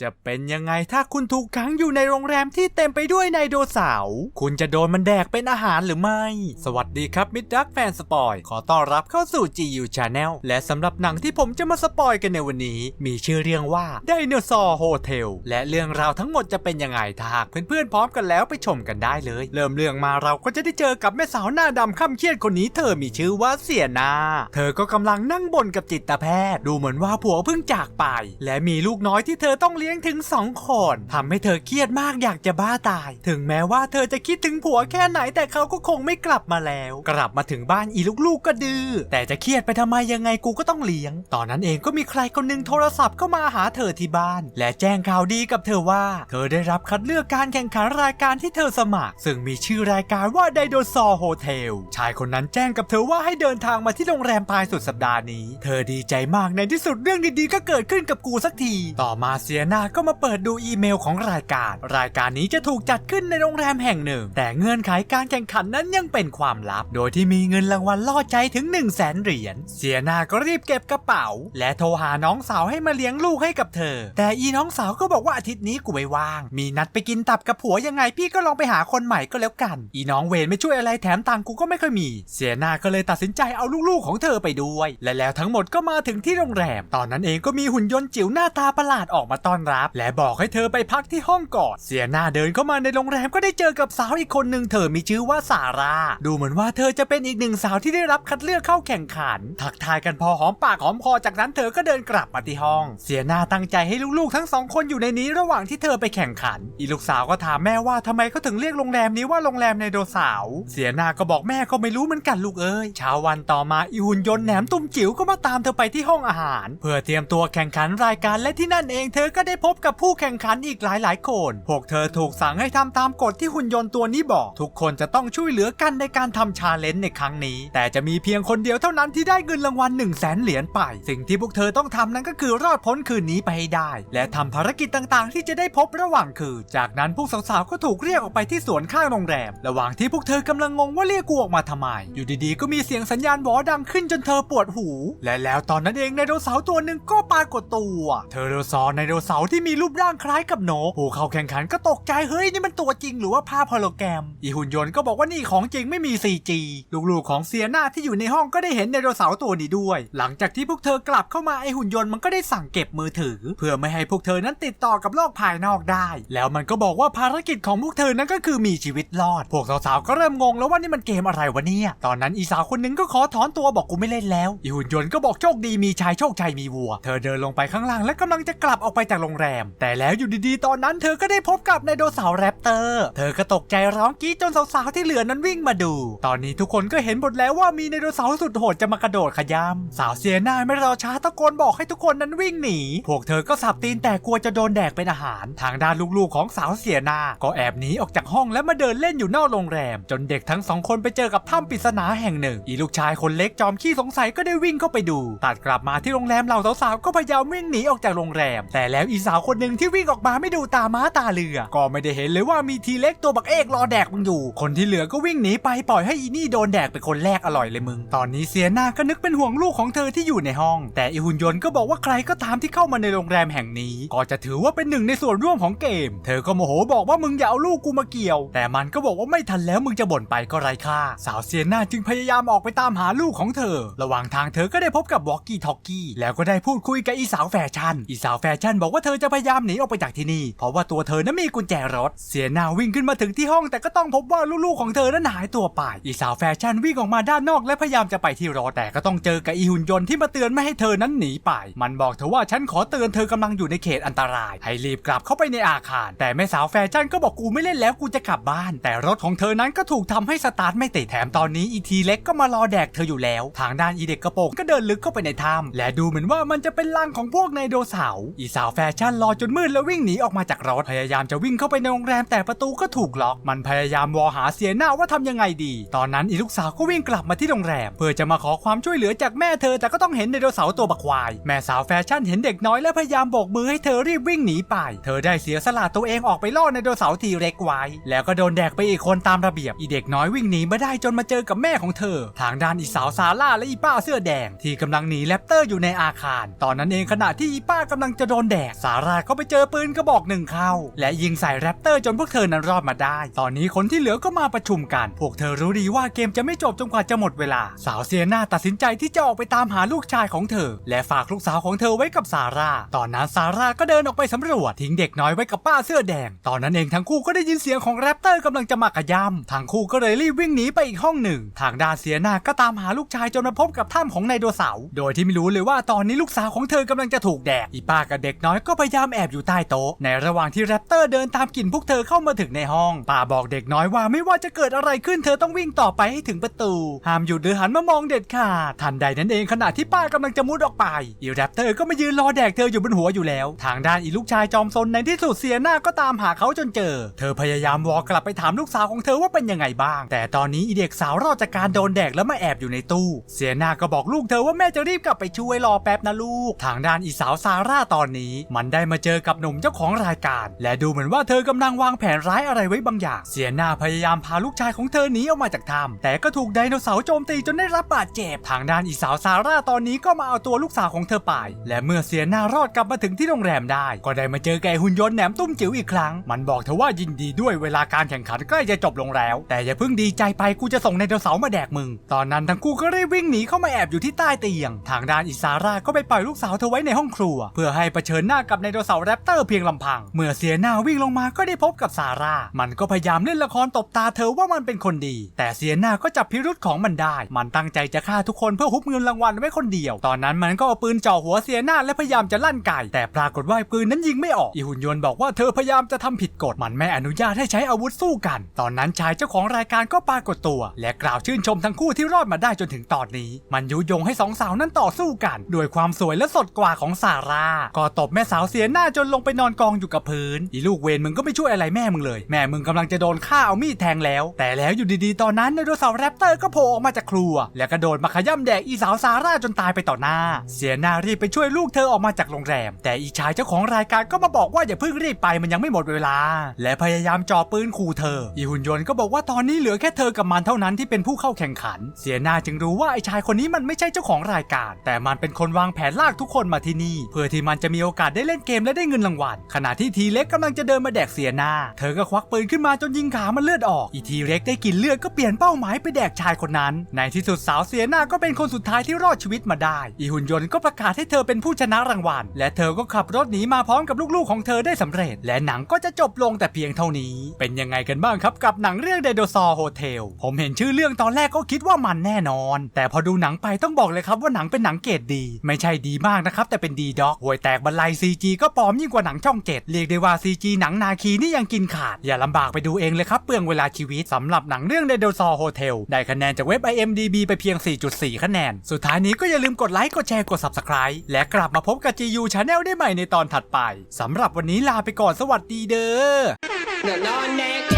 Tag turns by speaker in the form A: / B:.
A: จะเป็นยังไงถ้าคุณถูกขังอยู่ในโรงแรมที่เต็มไปด้วยไดโนเสาร์คุณจะโดนมันแดกเป็นอาหารหรือไม่ สวัสดีครับมิดดักแฟนสปอยขอต้อนรับเข้าสู่ GU Channel และสำหรับหนังที่ผมจะมาสปอยกันในวันนี้ มีชื่อเรื่องว่าไดโนเสาร์โฮเทลและเรื่องราวทั้งหมดจะเป็นยังไงถ้าหากเพื่อนๆพร้อมกันแล้วไปชมกันได้เลย เริ่มเรื่องมาเราก็จะได้เจอกับแม่สาวหน้าดำข้ามเครียดคนนี้ เธอมีชื่อว่าเสียนา เธอก็กำลังนั่งบ่นกับจิตแพทย์ ดูเหมือนว่าผัวเพิ่งจากไป และมีลูกน้อยที่เธอต้องเลี้ยงยังถึงสองคนทำให้เธอเครียดมากอยากจะบ้าตาย ถึงแม้ว่าเธอจะคิดถึงผัวแค่ไหนแต่เขาก็คงไม่กลับมาแล้ว กลับมาถึงบ้านอีลูกๆก็ดื้อแต่จะเครียดไปทำไมยังไงกูก็ต้องเลี้ยง ตอนนั้นเองก็มีใครคนหนึงโทรศัพท์เข้ามาหาเธอที่บ้าน และแจ้งข่าวดีกับเธอว่า เธอได้รับคัดเลือกการแข่งขันรายการที่เธอสมัคร ซึ่งมีชื่อรายการว่าไดโนเสาร์โฮเทลชายคนนั้นแจ้งกับเธอว่าให้เดินทางมาที่โรงแรมปลายสุดสัปดาห์นี้ เธอดีใจมากในที่สุดเรื่องดีๆก็เกิดขึ้นกับกูสักที ต่อมาเสียนาก็มาเปิดดูอีเมลของรายการ รายการนี้จะถูกจัดขึ้นในโรงแรมแห่งหนึ่ง แต่เงื่อนไขการแข่งขันนั้นยังเป็นความลับ โดยที่มีเงินรางวัลล่อใจถึง 1 0 0 0 0แสนเหรียญเสียนาก็รีบเก็บกระเป๋า และโทรหาน้องสาวให้มาเลี้ยงลูกให้กับเธอ แต่อีน้องสาวก็บอกว่าอาทิตย์นี้กูไม่ว่าง มีนัดไปกินตับกับผัวยังไงพี่ก็ลองไปหาคนใหม่ก็แล้วกัน อีน้องเวนไม่ช่วยอะไรแถมตังค์กูก็ไม่ค่อยมี เสียนาก็เลยตัดสินใจเอาลูกๆของเธอไปด้วย และแล้วทั้งหมดก็มาถึงที่โรงแรม ตอนนั้นเองก็มีหุ่นยนต์จิ๋วหน้าตาประหลาดออกมาต้อนรับ และบอกให้เธอไปพักที่ห้องก่อน เสียนาเดินเข้ามาในโรงแรมก็ได้เจอกับสาวอีกคนหนึ่งเธอมีชื่อว่าซารา ดูเหมือนว่าเธอจะเป็นอีกหนึ่งสาวที่ได้รับคัดเลือกเข้าแข่งขัน ทักทายกันพอหอมปากหอมคอจากนั้นเธอก็เดินกลับมาที่ห้อง เสียนาตั้งใจให้ลูกๆ ทั้งสองคนอยู่ในนี้ระหว่างที่เธอไปแข่งขัน อีลูกสาวก็ถามแม่ว่าทำไมเขาถึงเรียกโรงแรมนี้ว่าโรงแรมไดโนเสาร์เสียนาก็บอกแม่ก็ไม่รู้เหมือนกันลูกเอ้ยเช้าวันต่อมาอีหุ่นยนต์แหนมตุ้มจิ๋วก็มาตามเธอไปที่ห้องอาหาร เพื่อเตรียมตัวแข่งขันรายการและที่นั่นเองเธอก็ได้พบกับผู้แข่งขันอีกหลายๆ คน พวกเธอถูกสั่งให้ทำตามกฎที่หุ่นยนต์ตัวนี้บอก ทุกคนจะต้องช่วยเหลือกันในการทำชาเลนจ์ในครั้งนี้ แต่จะมีเพียงคนเดียวเท่านั้นที่ได้เงินรางวัล1 0 0 0 0แสนเหรียญไป สิ่งที่พวกเธอต้องทำนั้นก็คือรอดพ้นคืนนี้ไปให้ได้ และทำภารกิจต่างๆ ที่จะได้พบระหว่างคืน จากนั้นพวกสาวๆ ก็ถูกเรียกออกไปที่สวนข้างโรงแรม ระหว่างที่พวกเธอกำลังงงว่าเรียกกูออกมาทำไม อยู่ดีๆ ก็มีเสียงสัญญาณหวอดังขึ้นจนเธอปวดหู และแล้วตอนนั้นเองไดโนเสาร์ตัวหนึ่งก็ปรากฏตัว เธอโดซอไดโนเสาร์ที่มีรูปร่างคล้ายกับหนกผู้เข้าแข่งขันก็ตกใจเฮ้ยนี่มันตัวจริงหรือว่าภาพโฮโลแกรม อีหุ่นยนต์ก็บอกว่านี่ของจริงไม่มี CG ลูกๆของเซียนาที่อยู่ในห้องก็ได้เห็นไดโนเสาร์ตัวนี้ด้วย หลังจากที่พวกเธอกลับเข้ามาไอหุ่นยนต์มันก็ได้สั่งเก็บมือถือ เพื่อไม่ให้พวกเธอนั้นติดต่อกับโลกภายนอกได้ แล้วมันก็บอกว่าภารกิจของพวกเธอนั้นก็คือมีชีวิตรอด พวกสาวๆก็เริ่มงงแล้วว่านี่มันเกมอะไรวะเนี่ย ตอนนั้นอีสาวคนหนึงก็ขอถอนตัวบอกกูไม่เล่นแล้ว อีหุ่นยนต์ก็บอกโชคดีมีชายโชคชัยมีวัว เธอเดินลงไปข้างล่างและกำลังจะกลับออกไปจากโรงแรม แต่แล้วอยู่ดีๆ ตอนนั้นเธอก็ได้พบกับไดโนเสาร์แรปเตอร์ เธอก็ตกใจร้องกรี๊ดจนสาวๆที่เหลือนั้นวิ่งมาดู ตอนนี้ทุกคนก็เห็นหมดแล้วว่ามีไดโนเสาร์สุดโหดจะมากระโดดขย้ำสาวเซียนาไม่รอช้าตะโกนบอกให้ทุกคนนั้นวิ่งหนี พวกเธอก็สับตีนแต่กลัวจะโดนแดกเป็นอาหาร ทางด้านลูกๆของสาวเสียนาก็แอบหนีออกจากห้องและมาเดินเล่นอยู่นอกโรงแรม จนเด็กทั้งสองคนไปเจอกับถ้ำปริศนาแห่งหนึ่ง อีลูกชายคนเล็กจอมขี้สงสัยก็ได้วิ่งเข้าไปดู ตัดกลับมาที่โรงแรมเหล่าสาวๆก็พยายามวิ่งหนีออกจากโรงแรม แต่แล้วอีสาวคนหนึ่งที่วิ่งออกมาไม่ดูตาม้าตาเรือ ก็ไม่ได้เห็นเลยว่ามีทีเล็กตัวบักเอกรอแดกมึงอยู่ คนที่เหลือก็วิ่งหนีไปปล่อยให้อีนี่โดนแดกเป็นคนแรกอร่อยเลยมึง ตอนนี้เสียหน้าก็นึกเป็นห่วงลูกของเธอที่อยู่ในห้อง แต่อีหุ่นยนต์ก็บอกว่าใครก็ตามที่เข้ามาในโรงแรมแห่งนี้ ก็จะถือว่าเป็นหนึ่งในส่วนร่วมของเกม เธอก็โมโหบอกว่ามึงอย่าเอาลูกกูมาเกี่ยว แต่มันก็บอกว่าไม่ทันแล้วมึงจะบ่นไปก็ไร้ค่า สาวเซียนาจึงพยายามออกไปตามหาลูกของเธอ ระหว่างทางเธอก็ได้พบกับวอกกี้ทอกกี้แล้วก็ได้พูดคุยกับอีสาวแฟชั่น อีสาวแฟชั่นบอกว่าเธธอจะพยายามหนีออกไปจากที่นี่ เพราะว่าตัวเธอนั้นมีกุญแจรถ เสียนาวิ่งขึ้นมาถึงที่ห้อง แต่ก็ต้องพบว่าลูกๆของเธอนั้นหายตัวไป อีสาวแฟชั่นวิ่งออกมาด้านนอกและพยายามจะไปที่รถแต่ก็ต้องเจอกับอีหุ่นยนต์ที่มาเตือนไม่ให้เธอนั้นหนีไป มันบอกเธอว่าฉันขอเตือนเธอกำลังอยู่ในเขตอันตราย ให้รีบกลับเข้าไปในอาคาร แต่แม่สาวแฟชั่นก็บอกกูไม่เล่นแล้วกูจะกลับบ้าน แต่รถของเธอนั้นก็ถูกทำให้สตาร์ทไม่ติดแถมตอนนี้อีทีเล็กก็มารอแดกเธออยู่แล้ว ทางด้านอีเด็กกระโปรงก็เดินลึกเข้าไปในถ้ำและดูเหมือนว่ามันจะเป็นรังของพวกไดโนเสาร์อีสาวแฟชันรอจนมืดแล้ววิ่งหนีออกมาจากรถพยายามจะวิ่งเข้าไปในโรงแรมแต่ประตูก็ถูกล็อก มันพยายามวอหาเสียหน้าว่าทำยังไงดี ตอนนั้นอีลูกสาวก็วิ่งกลับมาที่โรงแรม เพื่อจะมาขอความช่วยเหลือจากแม่เธอแต่ก็ต้องเห็นไดโนเสาร์ตัวบักควาย แม่สาวแฟชั่นเห็นเด็กน้อยและพยายามโบกมือให้เธอรีบวิ่งหนีไป เธอได้เสียสละตัวเองออกไปล่อไดโนเสาร์ทีเร็กไว้ แล้วก็โดนแดกไปอีกคนตามระเบียบ อีเด็กน้อยวิ่งหนีมาได้จนมาเจอกับแม่ของเธอ ทางด้านอีสาวซาร่าและอีป้าเสื้อแดง ที่กำลังหนีแรปเตอร์อยู่ในอาคาร ตอนนั้นเองขณะที่อีป้ากำลังจะโดนแดกซาร่าก็ไปเจอปืนกระบอกหนึ่งเข้า และยิงใส่แรปเตอร์จนพวกเธอนั้นรอดมาได้ ตอนนี้คนที่เหลือก็มาประชุมกัน พวกเธอรู้ดีว่าเกมจะไม่จบจนกว่าจะหมดเวลา สาวเซียนาตัดสินใจที่จะออกไปตามหาลูกชายของเธอ และฝากลูกสาวของเธอไว้กับซาร่า ตอนนั้นซาร่าก็เดินออกไปสำรวจทิ้งเด็กน้อยไว้กับป้าเสื้อแดง ตอนนั้นเองทั้งคู่ก็ได้ยินเสียงของแรปเตอร์กำลังจะมากระยำทั้งคู่ก็เลยรีบวิ่งหนีไปอีกห้องหนึ่ง ทางด้านเสียนาก็ตามหาลูกชายจนมาพบกับถ้ำของไดโนเสาร์โดยที่ไม่รู้เลยว่าตอนนี้ลูกสาวของเธอกำลังจะถูกแดกอีป้ากับเด็กน้อยก็พยายามแอบอยู่ใต้โต๊ะ ในระหว่างที่แรปเตอร์เดินตามกลิ่นพวกเธอเข้ามาถึงในห้องป้าบอกเด็กน้อยว่าไม่ว่าจะเกิดอะไรขึ้นเธอต้องวิ่งต่อไปให้ถึงประตู ห้ามหยุดหรือหันมามองเด็ดขาด ทันใดนั้นเองขณะที่ป้ากำลังจะมุดออกไป อีแรปเตอร์ก็มายืนรอแดกเธออยู่บนหัวอยู่แล้ว ทางด้านอีลูกชายจอมซนในที่สุดเสียหน้าก็ตามหาเขาจนเจอ เธอพยายามวอลกลับไปถามลูกสาวของเธอว่าเป็นยังไงบ้าง แต่ตอนนี้อีเด็กสาวรอดจากการโดนแดกแล้วมาแอบอยู่ในตู้ เสียหน้าก็บอกลูกเธอว่าแม่จะรีบกลับไปช่วยรอแป๊บนะลูก ทางด้านอีสาวซาร่าตอนนี้มันได้มาเจอกับหนุ่มเจ้าของรายการ และดูเหมือนว่าเธอกำลังวางแผนร้ายอะไรไว้บางอย่าง เสียหน้าพยายามพาลูกชายของเธอหนีออกมาจากถ้ำแต่ก็ถูกไดโนเสาร์โจมตีจนได้รับบาดเจ็บทางด้านอีสาวซาร่าตอนนี้ก็มาเอาตัวลูกสาวของเธอไป และเมื่อเสียหน้ารอดกลับมาถึงที่โรงแรมได้ ก็ได้มาเจอแกหุ่นยนต์แหนมตุ้มจิ๋วอีกครั้ง มันบอกเธอว่ายินดีด้วยเวลาการแข่งขันใกล้จะจบลงแล้ว แต่อย่าเพิ่งดีใจไปกูจะส่งไดโนเสาร์มาแดกมึง ตอนนั้นทั้งคู่ก็รีบวิ่งหนีเข้ามาแอบอยู่ที่ใต้เตียง ทางด้านอิซาร่าก็ไปปล่อยลูกสาวเธอไว้ในห้องครัว เพื่อให้เผชิญหน้ากับไดโนเสาร์แรปเตอร์เพียงลำพัง เมื่อเสียหน้าวิ่งลงมาก็ได้พบกับซาร่า มันก็พยายามเล่นละครตบตาเธอว่ามันเป็นคนดี แต่เสียหน้าก็จับพิรุษของมันได้ มันตั้งใจจะฆ่าทุกคนเพื่อฮุบเงินรางวัลไว้คนเดียว ตอนนั้นมันก็เอาปืนจ่อหัวเสียหน้าและพยายามจะลั่นไก่ แต่ปรากฏว่าปืนนั้นยิงไม่ออก อีหุ่นยนต์บอกว่าเธอพยายามจะทำผิดกฎ มันไม่อนุญาตให้ใช้อาวุธสู้กัน ตอนนั้นชายเจ้าของรายการก็ปรากฏตัว และกล่าวชื่นชมทั้งคู่ที่รอดมาได้จนถึงตอนนี้ มันยุยงให้สองสาวนั้นต่อสู้กัน ด้วยความสวยและสดกว่าของซาร่า ก็ตบแม่สาวาวเสียหน้าจนลงไปนอนกองอยู่กับพื้นอีลูกเวนมึงก็ไม่ช่วยอะไรแม่มึงเลย แม่มึงกำลังจะโดนฆ่าเอามีดแทงแล้ว แต่แล้วอยู่ดีๆ ตอนนั้นไดโนเสาร์แรปเตอร์ก็โผล่ออกมาจากครัว แล้วกระโดดมาขย่ำแดกอีสาวซาร่าจนตายไปต่อหน้า เสียหน้ารีบไปช่วยลูกเธอออกมาจากโรงแรม แต่อีชายเจ้าของรายการก็มาบอกว่าอย่าเพิ่งรีบไปมันยังไม่หมดเวลา และพยายามจ่อปืนขู่เธอ อีหุ่นยนต์ก็บอกว่าตอนนี้เหลือแค่เธอกับมันเท่านั้นที่เป็นผู้เข้าแข่งขัน เสียหน้าจึงรู้ว่าไอ้ชายคนนี้มันไม่ใช่เจ้าของรายการ แต่มันเป็นคนวางแผนลากทุกคนมาที่นี่ เพื่อที่มันจะมีโอกาสได้เล่นเกมและได้เงินรางวัล ขณะที่ทีเล็กกำลังจะเดินมาแดกเสียหน้า เธอก็ควักปืนขึ้นมาจนยิงขามันเลือดออก อีทีเล็กได้กินเลือดก็เปลี่ยนเป้าหมายไปแดกชายคนนั้น ในที่สุดสาวเสียหน้าก็เป็นคนสุดท้ายที่รอดชีวิตมาได้ อีหุ่นยนต์ก็ประกาศให้เธอเป็นผู้ชนะรางวัล และเธอก็ขับรถหนีมาพร้อมกับลูกๆของเธอได้สำเร็จ และหนังก็จะจบลงแต่เพียงเท่านี้ เป็นยังไงกันบ้างครับกับหนังเรื่องไดโนเสาร์โฮเทลผมเห็นชื่อเรื่องตอนแรกก็คิดว่ามันแน่นอน แต่พอดูหนังไปต้องบอกเลยครับว่าหนังเป็นหนังเกรดดี ไม่ใช่ดีมากนะครับแต่เป็นดีด็อกห่วยแตกบรรลัย CG ก็ปลอมยิ่งกว่าหนังช่องเจ็ดเรียกได้ว่า CG หนังนาคีนี่ยังกินขาด อย่าลำบากไปดูเองเลยครับเปลืองเวลาชีวิตสำหรับหนังเรื่องไดโนเสาร์โฮเทลได้คะแนนจากเว็บ IMDB ไปเพียง 4.4 คะแนน สุดท้ายนี้ก็อย่าลืมกดไลค์กดแชร์กด Subscribe และกลับมาพบกับ GU Channel ได้ใหม่ในตอนถัดไปสำหรับวันนี้ลาไปก่อนสวัสดีเด้อ